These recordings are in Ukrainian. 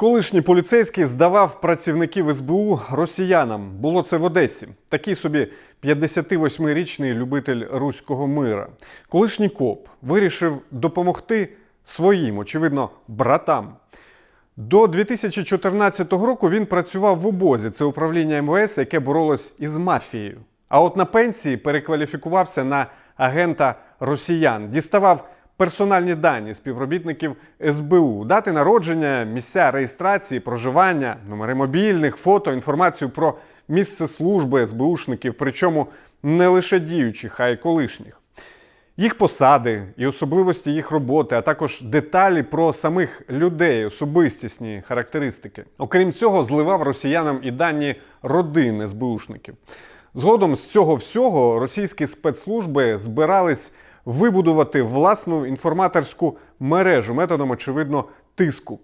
Колишній поліцейський здавав працівників СБУ росіянам. Було це в Одесі. Такий собі 58-річний любитель руського мира. Колишній коп вирішив допомогти своїм, очевидно, братам. До 2014 року він працював в обозі. Це управління МВС, яке боролось із мафією. А от на пенсії перекваліфікувався на агента росіян, діставав персональні дані співробітників СБУ, дати народження, місця реєстрації, проживання, номери мобільних, фото, інформацію про місце служби СБУшників, причому не лише діючих, а й колишніх їх посади і особливості їх роботи, а також деталі про самих людей, особистісні характеристики. Окрім цього, зливав росіянам і дані родин СБУшників. Згодом з цього всього російські спецслужби збирались вибудувати власну інформаторську мережу методом, очевидно, тиску.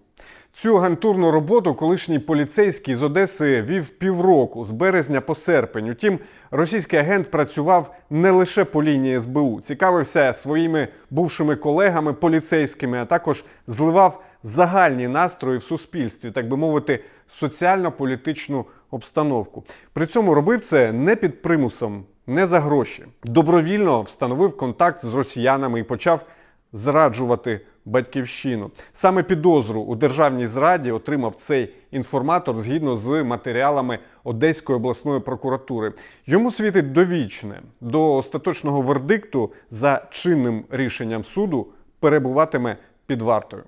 Цю агентурну роботу колишній поліцейський з Одеси вів півроку з березня по серпень. Утім, російський агент працював не лише по лінії СБУ, цікавився своїми бувшими колегами поліцейськими, а також зливав загальні настрої в суспільстві, так би мовити, соціально-політичну обстановку. При цьому робив це не під примусом, не за гроші. Добровільно встановив контакт з росіянами і почав зраджувати батьківщину. Саме підозру у державній зраді отримав цей інформатор згідно з матеріалами Одеської обласної прокуратури. Йому світить довічне до остаточного вердикту за чинним рішенням суду перебуватиме під вартою.